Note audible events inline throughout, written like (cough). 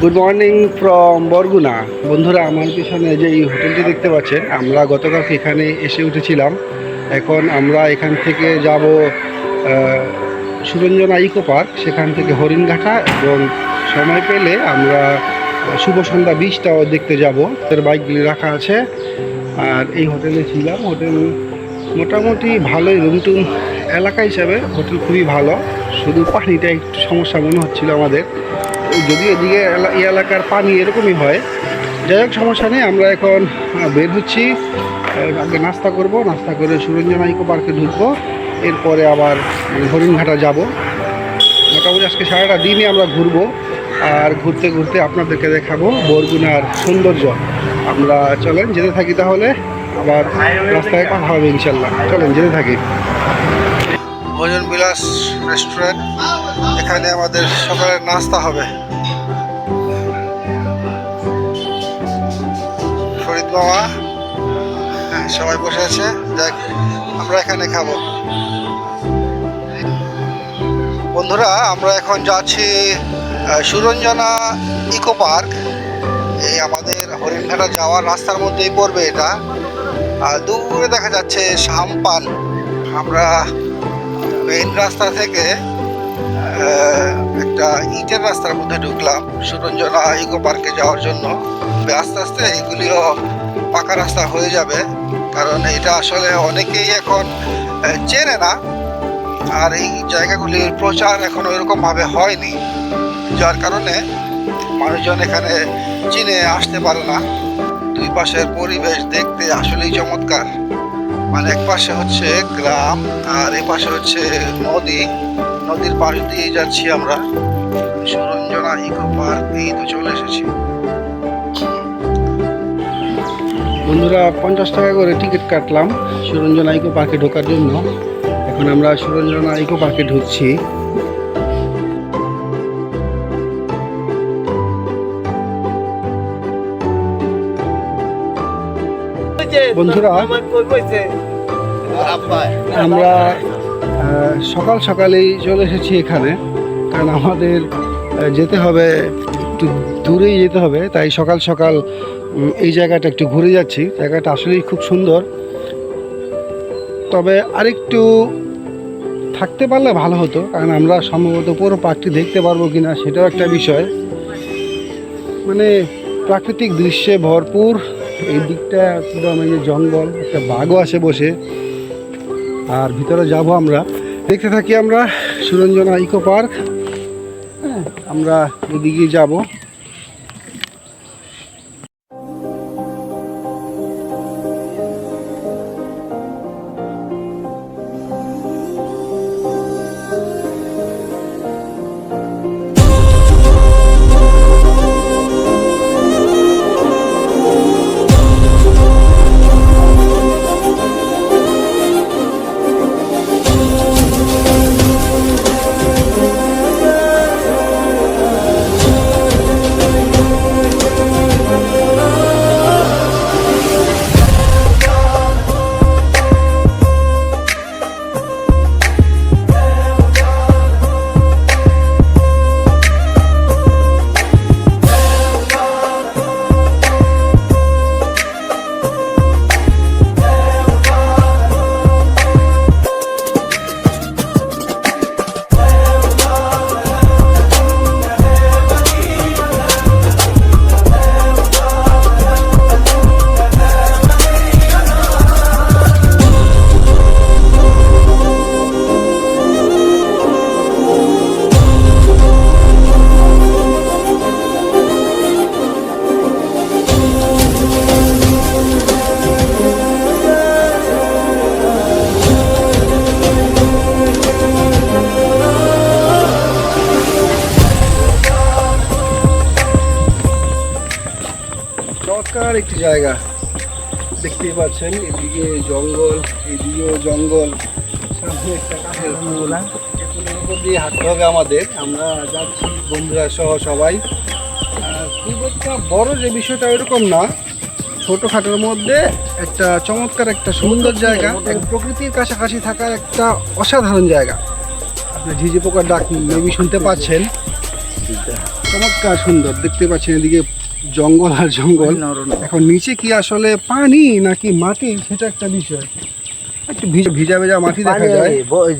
Good morning from Barguna বন্ধুরা, আমার পিছনে যে এই হোটেলটি দেখতে পাচ্ছেন, আমরা গতকালকে এখানে এসে উঠেছিলাম। এখন আমরা এখান থেকে যাব সুরঞ্জনা ইকো পার্ক, সেখান থেকে হরিণঘাটা এবং সময় পেলে আমরা শুভ সন্ধ্যা বিচটাও দেখতে যাব। তার বাইকগুলি রাখা আছে। আর এই হোটেলে ছিলাম। হোটেল মোটামুটি ভালোই রুম টুম এলাকা হিসাবে হোটেল খুবই ভালো। শুধু পানিটা একটু সমস্যা মনে হচ্ছিল আমাদের। যদি এদিকে এই এলাকার পানি এরকমই হয় যাই হোক সমস্যা নেই আমরা এখন বের হচ্ছি। আগে নাস্তা করব নাস্তা করে সুরঞ্জনা ইকো পার্কে ঢুকবো। এরপরে আবার উম, হরিণঘাটা যাব। মোটামুটি আজকে সারাটা দিনই আমরা ঘুরবো আর ঘুরতে ঘুরতে আপনাদেরকে দেখাবো বরগুনার সৌন্দর্য। আমরা চলেন যেতে থাকি তাহলে আবার রাস্তায় কথা হবে ইনশাল্লাহ চলেন যেতে থাকি। ভোজন বিলাস রেস্টুরেন্ট এখানে আমাদের সকালের নাস্তা হবে। মামা। হ্যাঁ, সবাই বসে আছে। দেখ আমরা এখানে খাব। বন্ধুরা আমরা এখন যাচ্ছি সুরঞ্জনা ইকো পার্ক। এই আমাদের হরিণঘাটা যাওয়ার রাস্তার মধ্যেই পড়বে এটা। আর দূরে দেখা যাচ্ছে সাম্পান আমরা মেইন রাস্তা থেকে একটা ইটের রাস্তার মধ্যে ঢুকলাম সুরঞ্জনা ইকো পার্কে যাওয়ার জন্য। আস্তে আস্তে এগুলিও পাকা রাস্তা হয়ে যাবে। কারণ এটা আসলে অনেকেই এখন চেনে না। আর এই জায়গাগুলির প্রচার এখন ওইরকম ভাবে হয়নি। যার কারণে মানুষজন এখানে চিনে আসতে পারে না। দুই পাশের পরিবেশ দেখতে আসলেই চমৎকার। মানে এক পাশে হচ্ছে গ্রাম, আর এই পাশে হচ্ছে নদী। নদীর পাশ দিয়ে যাচ্ছি আমরা। সুরঞ্জনা ইকো পার্ক এই তো চলে এসেছি। বন্ধুরা পঞ্চাশ টাকা করে টিকিট কাটলাম। সুরঞ্জনা ইকো পার্কে ঢোকার জন্য। এখন আমরা সুরঞ্জনা ইকো পার্কে ঢুকছি। বন্ধুরা, আমরা সকাল সকালেই চলে এসেছি এখানে। কারণ আমাদের যেতে হবে, একটু দূরেই যেতে হবে। তাই সকাল সকাল এই জায়গাটা একটু ঘুরে যাচ্ছি। জায়গাটা আসলেই খুব সুন্দর। তবে আরেকটু থাকতে পারলে ভালো হতো, কারণ আমরা সম্ভবত পুরো পার্কটি দেখতে পারব কি না সেটাও একটা বিষয়। মানে প্রাকৃতিক দৃশ্যে ভরপুর, এই দিকটা একদম এই যে জঙ্গল, একটা বাঘও আসে বসে। আর ভিতরে যাব আমরা। দেখতে থাকি আমরা সুরঞ্জনা ইকো পার্ক। হ্যাঁ আমরা এদিকে যাব। একটি জায়গা। দেখতেই পাচ্ছেন এদিকে জঙ্গল এদিকেও জঙ্গল। সামনে একটা কাঠের পুল। উপর দিয়ে হাঁটতে হবে আমাদের। আমরা যাচ্ছি বন্ধুরা সহ সবাই। খুব একটা বড় যে বিষয়টা এরকম না। ছোটোখাটোর মধ্যে একটা চমৎকার একটা সুন্দর জায়গা। এক প্রকৃতির কাছাকাছি থাকার একটা অসাধারণ জায়গা। আপনি ঝিঝি পোকার ডাক মেবি শুনতে পাচ্ছেন। চমৎকার সুন্দর। দেখতে পাচ্ছেন এদিকে জঙ্গল আর জঙ্গল। এখন নিচে কি আসলে পানি নাকি মাটি? সেটা একটা বিষয়। একটু ভিজা ভিজা ভেজা মাটি দেখা যায়।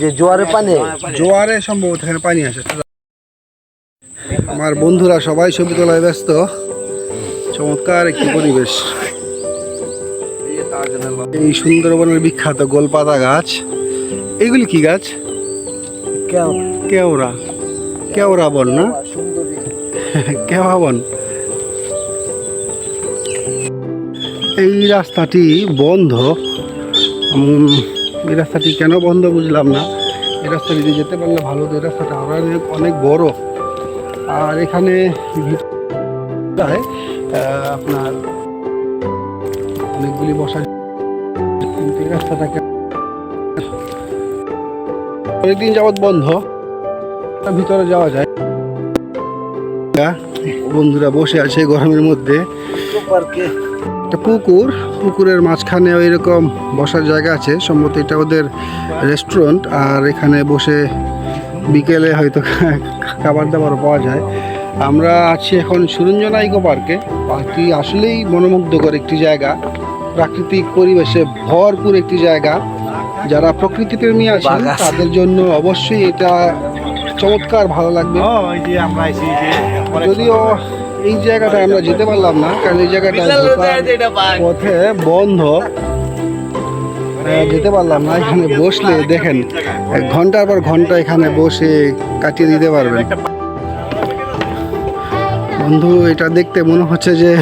যে জোয়ারের পানি। জোয়ারে সম্ভবত এখানে পানি আসে। আমার বন্ধুরা সবাই ছবি তোলায় ব্যস্ত। চমৎকার একটি পরিবেশ। এই সুন্দরবনের বিখ্যাত গোলপাতা গাছ। এগুলি কি গাছ? কেওড়া। কেওড়া। বন না? কেওড়া বন। এই রাস্তাটি বন্ধ। এই রাস্তাটি কেন বন্ধ বুঝলাম না। এই রাস্তা দিয়ে যেতে পারলে ভালো এই রাস্তাটা অনেক অনেক বড়। আর এখানে আপনার অনেকগুলি বসা কিন্তু এই রাস্তাটা অনেকদিন যাবৎ বন্ধ। তার ভিতরে যাওয়া যায়। বন্ধুরা বসে আছে গরমের মধ্যে। একটা পুকুর পুকুরের মাঝখানে ওই রকম বসার জায়গা আছে। সম্ভবত এটা ওদের রেস্টুরেন্ট আর এখানে বসে বিকেলে হয়তো (laughs) খাবার দাবার পাওয়া যায়। আমরা আছি এখন সুরঞ্জনা ইকো পার্কে। পার্কটি আসলেই মনোমুগ্ধকর একটি জায়গা। প্রাকৃতিক পরিবেশে ভরপুর একটি জায়গা। যারা প্রকৃতি প্রেমী আছেন তাদের জন্য অবশ্যই এটা চমৎকার ভালো লাগবে। যদিও এই জায়গাটা আমরা যেতে পারলাম না কারণ এই জায়গাটা পথে বন্ধ। যেতে পারলাম না এখানে বসলে দেখেন এক ঘণ্টার পর ঘণ্টা এখানে বসে কাটিয়ে দিতে পারবেন। বন্ধু এটা দেখতে মনে হচ্ছে যে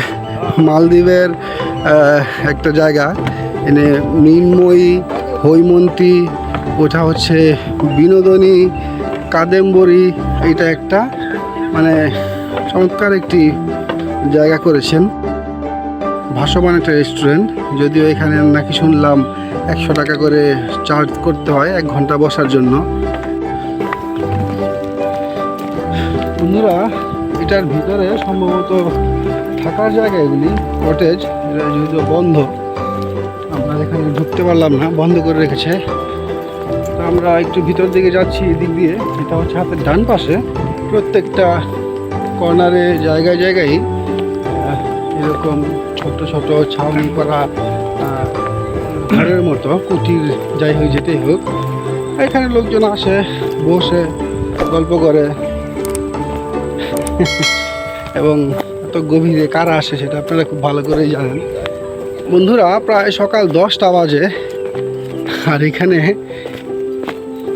মালদ্বীপের একটা জায়গা। এনে মৃন্ময়ী হৈমন্তী ওটা হচ্ছে বিনোদনী কাদেম্বরী এটা একটা। মানে চমৎকার একটি জায়গা করেছেন। ভাসমান একটা রেস্টুরেন্ট যদিও এখানে নাকি শুনলাম একশো টাকা করে চার্জ করতে হয়, এক ঘণ্টা বসার জন্য। বন্ধুরা, এটার ভিতরে সম্ভবত থাকার জায়গা এগুলি কটেজ এটা যেহেতু বন্ধ, আমরা এখানে ঢুকতে পারলাম না, বন্ধ করে রেখেছে। আমরা একটু ভিতর দিকে যাচ্ছি, এদিক দিয়ে, এটা হচ্ছে হাতের ডান পাশে, প্রত্যেকটা কর্নারে জায়গায় জায়গায় এরকম ছোট ছোট ছাউনি করা ঘরের মতো, কুটির যাই হোক যেতেই হোক, এখানে লোকজন আসে, বসে, গল্প করে। এবং এত গভীরে কারা আসে সেটা আপনারা খুব ভালো করেই জানেন। বন্ধুরা, প্রায় সকাল দশটা বাজে, আর এখানে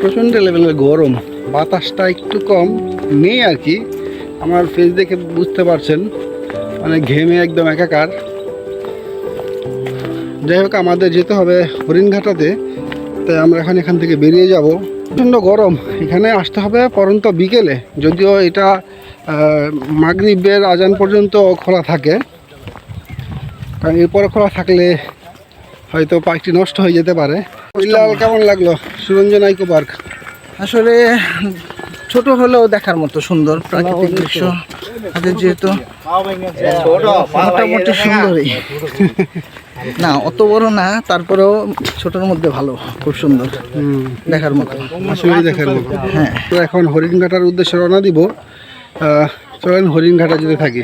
প্রচণ্ড লেভেলের গরম, বাতাসটা একটু কম, নেই আর কি। আমার ফেস দেখে বুঝতে পারছেন মানে ঘেমে একদম একাকার। যাই হোক আমাদের যেতে হবে হরিণঘাটাতে তাই আমরা এখন এখান থেকে বেরিয়ে যাব। প্রচণ্ড গরম এখানে আসতে হবে পরন্ত বিকেলে যদিও এটা মাগরিবের আজান পর্যন্ত খোলা থাকে। কারণ এরপরে খোলা থাকলে হয়তো পার্কটি নষ্ট হয়ে যেতে পারে। কেমন লাগল? Suranjan eco park. আসলে ছোট হলেও দেখার মতো সুন্দর প্রাকৃতিক দৃশ্য। তাদের যেহেতু মোটামুটি সুন্দরই। না অত বড় না তারপরেও ছোটর মধ্যে ভালো খুব সুন্দর। দেখার মতো। দেখার মতো। হ্যাঁ। তো এখন হরিণঘাটার উদ্দেশ্যে রওনা দিব। চলেন হরিণঘাটা যদি থাকি।